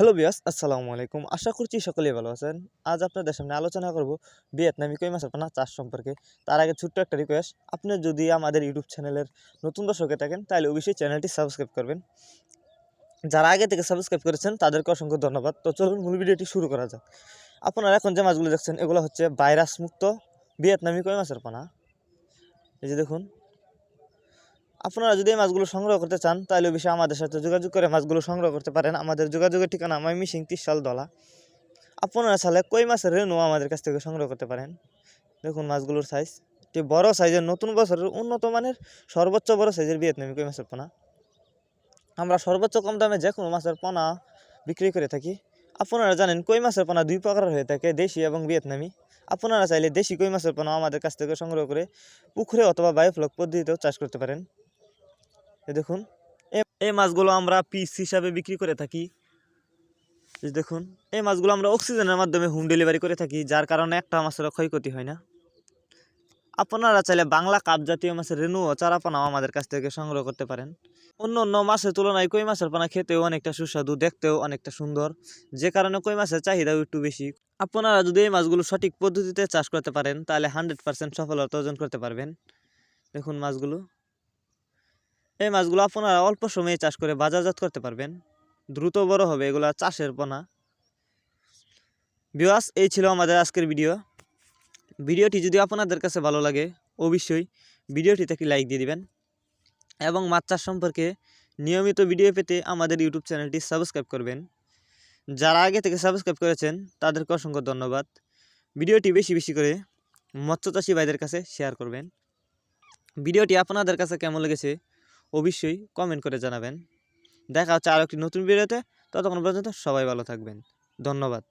Hello বিয়াস আসসালামু আলাইকুম। আশা করছি সকলেই ভালো আছেন। আজ আপনাদের সামনে আলোচনা করব ভিয়েতনামি কই মাছের পানা চাষ সম্পর্কে। তার আগে ছোট্ট একটা রিকোয়েস্ট আপনি যদি আমাদের ইউটিউব চ্যানেলের নতুন দর্শকে থাকেন, তাহলে অবশ্যই চ্যানেলটি সাবস্ক্রাইব করবেন। যারা আগে থেকে সাবস্ক্রাইব করেছেন, তাদেরকে অসংখ্য ধন্যবাদ। তো চলুন মূল ভিডিওটি শুরু করা যাক। আপনারা এখন যে মাছগুলো দেখছেন, এগুলো হচ্ছে ভাইরাস মুক্ত ভিয়েতনামি কই মাছের পানা। এই যে দেখুন আপনারা যদি এই মাছগুলো সংগ্রহ করতে চান, তাহলে অবশ্যই আমাদের সাথে যোগাযোগ করে মাছগুলো সংগ্রহ করতে পারেন। আমাদের যোগাযোগের ঠিকানা মাইমি সিং তিরশাল দলা। আপনারা চালে কই মাছের রেণু আমাদের কাছ থেকে সংগ্রহ করতে পারেন। দেখুন মাছগুলোর সাইজ একটি বড় সাইজের নতুন বছরের উন্নত মানের, সর্বোচ্চ বড় সাইজের ভিয়েতনামি কই মাছের পোনা। আমরা সর্বোচ্চ কম দামে যে কোনো মাছের পোনা বিক্রি করে থাকি। আপনারা জানেন কই মাছের পোনা দুই প্রকারের হয়ে থাকে, দেশি এবং ভিয়েতনামি। আপনারা চাইলে দেশি কই মাছের পোনা আমাদের কাছ থেকে সংগ্রহ করে পুকুরে অথবা বায়োফ্লক পদ্ধতিতেও চাষ করতে পারেন। দেখুন। এই মাছগুলো আমরা পিস হিসাবে বিক্রি করে থাকি। দেখুন, এই মাছগুলো আমরা অক্সিজেনের মাধ্যমে হোম ডেলিভারি করে থাকি, যার কারণে একটা মাছেরও ক্ষয়ক্ষতি হয় না। আপনারা চাইলে বাংলা কাপ জাতীয় মাছের রেণু ও চারাপোনাও আমাদের কাছ থেকে সংগ্রহ করতে পারেন। অন্য অন্য মাছের তুলনায় কই মাছের পানা খেতেও অনেকটা সুস্বাদু, দেখতেও অনেকটা সুন্দর। যে কারণে কই মাছের চাহিদাও একটু বেশি। আপনারা যদি এই মাছগুলো সঠিক পদ্ধতিতে চাষ করতে পারেন, তাহলে হান্ড্রেড পার্সেন্ট সফলতা অর্জন করতে পারবেন। দেখুন মাছগুলো। এই মাছগুলো আপনারা অল্প সময়ে চাষ করে বাজারজাত করতে পারবেন। দ্রুত বড় হবে এগুলা চাষের পোনা। বিওয়াস এই ছিল আমাদের আজকের ভিডিও। ভিডিওটি যদি আপনাদের কাছে ভালো লাগে, অবশ্যই ভিডিওটিতে একটি লাইক দিয়ে দিবেন। এবং মাছ চাষ সম্পর্কে নিয়মিত ভিডিও পেতে আমাদের ইউটিউব চ্যানেলটি সাবস্ক্রাইব করবেন। যারা আগে থেকে সাবস্ক্রাইব করেছেন, তাদেরকে অসংখ্য ধন্যবাদ। ভিডিওটি বেশি বেশি করে মৎস্যচাষী ভাইদের কাছে শেয়ার করবেন। ভিডিওটি আপনাদের কাছে কেমন লেগেছে অবশ্যই কমেন্ট করে জানাবেন। দেখা হচ্ছে আরও একটি নতুন ভিডিওতে ততক্ষণ পর্যন্ত সবাই ভালো থাকবেন। ধন্যবাদ।